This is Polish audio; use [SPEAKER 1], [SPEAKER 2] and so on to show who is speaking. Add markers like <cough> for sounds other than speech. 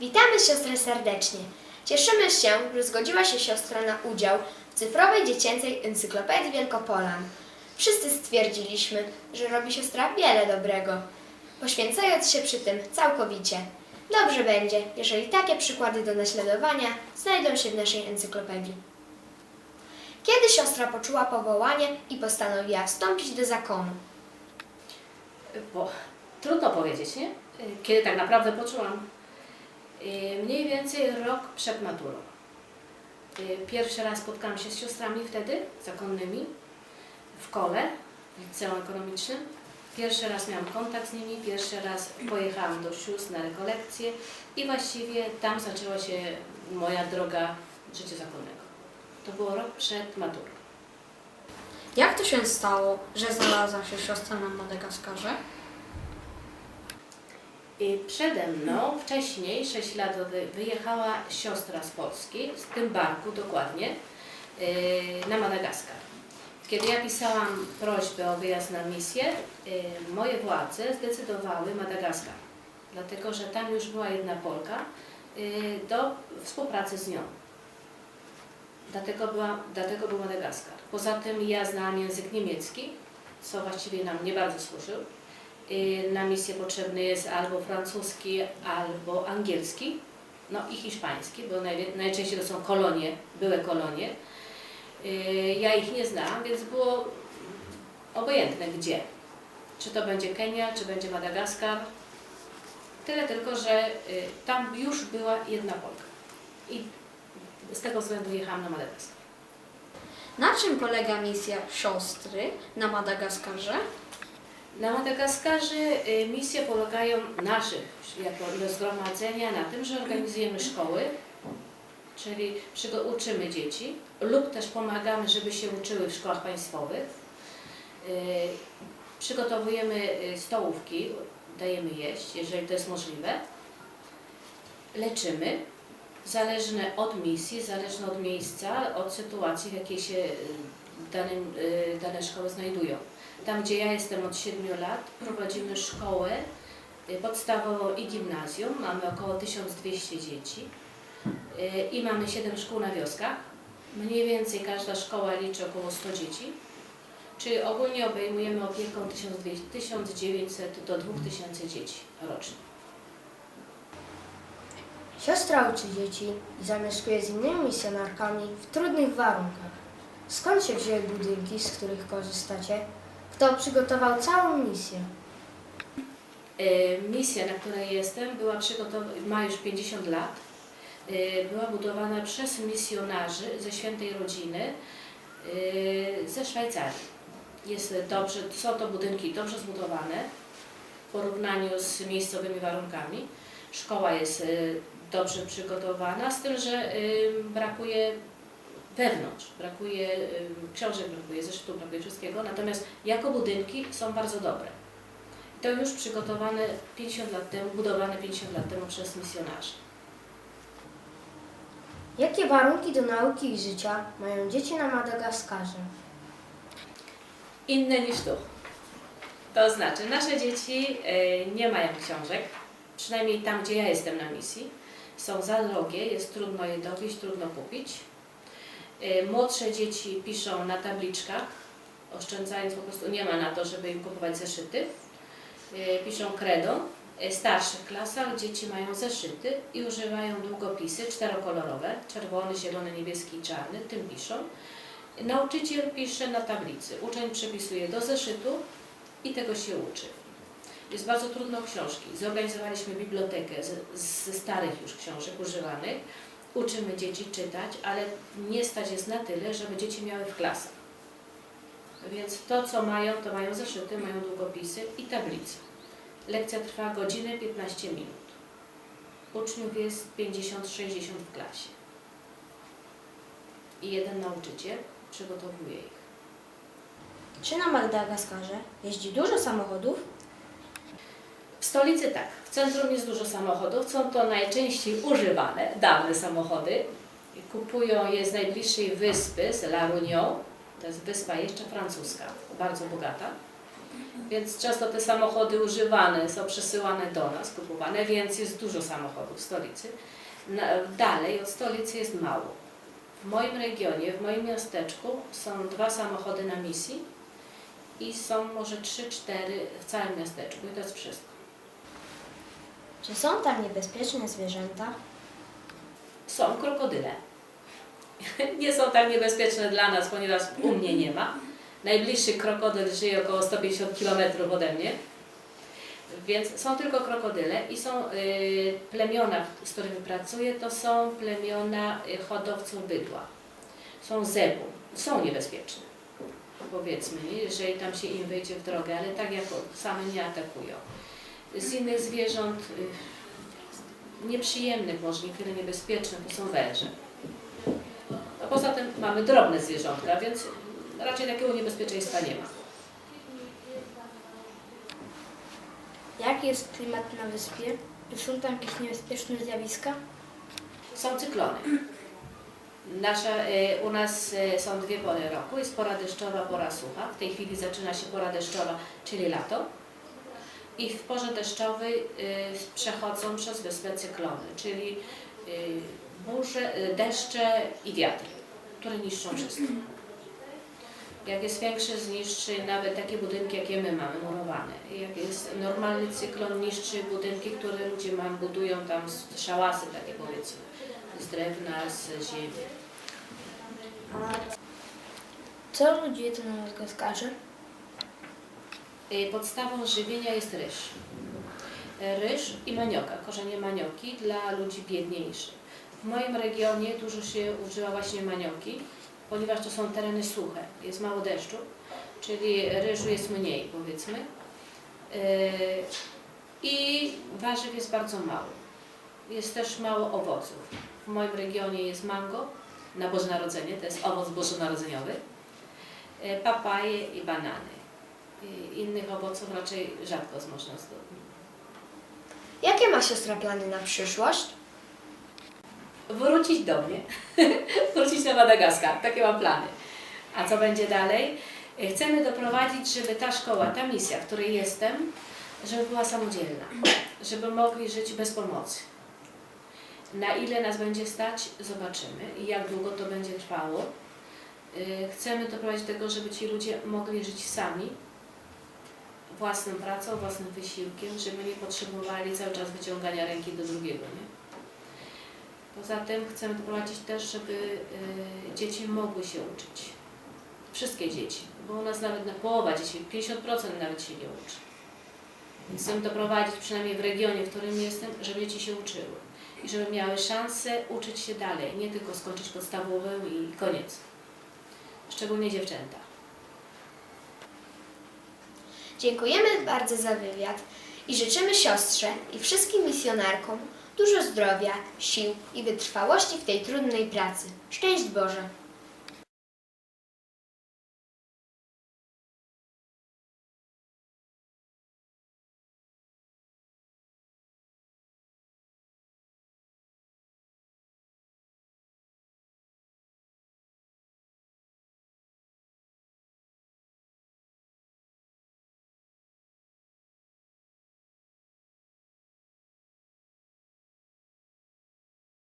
[SPEAKER 1] Witamy siostrę serdecznie. Cieszymy się, że zgodziła się siostra na udział w cyfrowej dziecięcej encyklopedii Wielkopolan. Wszyscy stwierdziliśmy, że robi siostra wiele dobrego, poświęcając się przy tym całkowicie. Dobrze będzie, jeżeli takie przykłady do naśladowania znajdą się w naszej encyklopedii. Kiedy siostra poczuła powołanie i postanowiła wstąpić do zakonu?
[SPEAKER 2] Bo trudno powiedzieć, nie? Kiedy tak naprawdę poczułam. Y, Mniej więcej rok przed maturą. Y, Pierwszy raz spotkałam się z siostrami wtedy, zakonnymi, w kole, w liceum ekonomicznym. Pierwszy raz miałam kontakt z nimi, pierwszy raz pojechałam do sióstr na rekolekcje i właściwie tam zaczęła się moja droga życia zakonnego. To było rok przed maturą.
[SPEAKER 3] Jak to się stało, że znalazła się siostra na Madagaskarze?
[SPEAKER 2] Przede mną wcześniej, 6 lat wy- wyjechała siostra z Polski, z tym barku dokładnie, yy, na Madagaskar. Kiedy ja pisałam prośbę o wyjazd na misję, yy, moje władze zdecydowały Madagaskar, dlatego że tam już była jedna Polka yy, do współpracy z nią. Dlatego, była, dlatego był Madagaskar. Poza tym ja znałam język niemiecki, co właściwie nam nie bardzo służył. Y, Na misję potrzebny jest albo francuski, albo angielski, no i hiszpański, bo najczęściej to są kolonie, były kolonie. Y, Ja ich nie znałam, więc było obojętne gdzie. Czy to będzie Kenia, czy będzie Madagaskar. Tyle tylko, że y, tam już była jedna Polka. I z tego względu jechałam na Madagaskar.
[SPEAKER 3] Na czym polega misja siostry na Madagaskarze?
[SPEAKER 2] Na Madagaskarze y, misje polegają naszych jako zgromadzenia na tym, że organizujemy szkoły, czyli uczymy dzieci lub też pomagamy, żeby się uczyły w szkołach państwowych. Y, Przygotowujemy y, stołówki, dajemy jeść, jeżeli to jest możliwe. Leczymy, zależne od misji, zależne od miejsca, od sytuacji, w jakiej się dane szkoły znajdują. Tam, gdzie ja jestem od 7 lat, prowadzimy szkołę y, podstawową i gimnazjum. Mamy około 1200 dzieci y, i mamy 7 szkół na wioskach. Mniej więcej każda szkoła liczy około 100 dzieci. Czyli ogólnie obejmujemy opieką 1200 1900 do 2000 dzieci rocznie.
[SPEAKER 4] Siostra uczy dzieci i zamieszkuje z innymi misjonarkami w trudnych warunkach. Skąd się wzięły budynki, z których korzystacie? Kto przygotował całą misję?
[SPEAKER 2] Y, Misja, na której jestem, była przygotowana, ma już 50 lat. Y, Była budowana przez misjonarzy ze Świętej Rodziny y, ze Szwajcarii. Jest dobrze, są to budynki dobrze zbudowane w porównaniu z miejscowymi warunkami. Szkoła jest dobrze przygotowana, z tym, że brakuje wewnątrz, brakuje y, książek, brakuje zeszytu, brakuje wszystkiego, natomiast jako budynki są bardzo dobre. To już przygotowane 50 lat temu, budowane 50 lat temu przez misjonarzy.
[SPEAKER 4] Jakie warunki do nauki i życia mają dzieci na Madagaskarze?
[SPEAKER 2] Inne niż tu. To znaczy, nasze dzieci e, nie mają książek, przynajmniej tam, gdzie ja jestem na misji. Są za drogie, jest trudno je dowieść, trudno kupić. E, Młodsze dzieci piszą na tabliczkach, oszczędzając po prostu, nie ma na to, żeby im kupować zeszyty. E, Piszą kredą. E, W starszych klasach dzieci mają zeszyty i używają długopisy czterokolorowe, czerwony, zielony, niebieski i czarny, tym piszą. Nauczyciel pisze na tablicy, uczeń przepisuje do zeszytu i tego się uczy. Jest bardzo trudno książki. Zorganizowaliśmy bibliotekę ze starych już książek używanych. Uczymy dzieci czytać, ale nie stać jest na tyle, żeby dzieci miały w klasach. Więc to, co mają, to mają zeszyty, mają długopisy i tablice. Lekcja trwa godzinę 15 minut. Uczniów jest 50-60 w klasie. I jeden nauczyciel przygotowuje ich.
[SPEAKER 4] Czy na Madagaskarze jeździ dużo samochodów?
[SPEAKER 2] Stolicy tak, w centrum jest dużo samochodów, są to najczęściej używane, dawne samochody. Kupują je z najbliższej wyspy, z La Réunion, to jest wyspa jeszcze francuska, bardzo bogata. Więc często te samochody używane są przesyłane do nas, kupowane, więc jest dużo samochodów w stolicy. Dalej od stolicy jest mało. W moim regionie, w moim miasteczku są dwa samochody na misji i są może trzy, cztery w całym miasteczku i to jest wszystko.
[SPEAKER 4] Czy są tam niebezpieczne zwierzęta?
[SPEAKER 2] Są krokodyle. <laughs> Nie są tak niebezpieczne dla nas, ponieważ u mnie nie ma. Najbliższy krokodyl żyje około 150 km ode mnie. Więc są tylko krokodyle i są y, plemiona, z którymi pracuję, to są plemiona y, hodowców bydła. Są zebu. Są niebezpieczne. Powiedzmy, jeżeli tam się im wejdzie w drogę, ale tak jak same nie atakują. Z innych zwierząt y, nieprzyjemnych, może niewiele niebezpiecznych, to są węże. A poza tym mamy drobne zwierzątka, więc raczej takiego niebezpieczeństwa nie ma.
[SPEAKER 4] Jaki jest klimat na wyspie? Czy są tam jakieś niebezpieczne zjawiska?
[SPEAKER 2] Są cyklony. Nasza, y, u nas y, są dwie pory roku. Jest pora deszczowa, pora sucha. W tej chwili zaczyna się pora deszczowa, czyli lato. I w porze deszczowej y, przechodzą przez wyspę cyklony, czyli y, burze, y, deszcze i wiatry, które niszczą wszystko. Jak jest większy, zniszczy nawet takie budynki, jakie my mamy murowane. Jak jest normalny cyklon, niszczy budynki, które ludzie mają, budują tam szałasy, takie powiedzmy, z drewna, z ziemi.
[SPEAKER 4] Co ludzie jedzą na Madagaskarze?
[SPEAKER 2] Y, Podstawą żywienia jest ryż. Ryż i manioka, korzenie manioki dla ludzi biedniejszych. W moim regionie dużo się używa właśnie manioki, ponieważ to są tereny suche, jest mało deszczu, czyli ryżu jest mniej powiedzmy. Y, I warzyw jest bardzo mało. Jest też mało owoców. W moim regionie jest mango na Boże Narodzenie, to jest owoc bożonarodzeniowy, y, papaje i banany. Innych owoców raczej rzadko można zdobyć.
[SPEAKER 1] Jakie ma siostra plany na przyszłość?
[SPEAKER 2] Wrócić do mnie, <laughs> wrócić na Madagaskar, takie mam plany. A co będzie dalej? Chcemy doprowadzić, żeby ta szkoła, ta misja, w której jestem, żeby była samodzielna, żeby mogli żyć bez pomocy. Na ile nas będzie stać, zobaczymy i jak długo to będzie trwało. Y, Chcemy doprowadzić do tego, żeby ci ludzie mogli żyć sami, własną pracą, własnym wysiłkiem, żeby nie potrzebowali cały czas wyciągania ręki do drugiego. Nie? Poza tym chcemy doprowadzić też, żeby y, dzieci mogły się uczyć. Wszystkie dzieci, bo u nas nawet na połowa dzieci, 50% nawet się nie uczy. Chcemy doprowadzić, przynajmniej w regionie, w którym jestem, żeby dzieci się uczyły i żeby miały szansę uczyć się dalej, nie tylko skończyć podstawową i koniec. Szczególnie dziewczęta.
[SPEAKER 1] Dziękujemy bardzo za wywiad i życzymy siostrze i wszystkim misjonarkom dużo zdrowia, sił i wytrwałości w tej trudnej pracy. Szczęść Boże!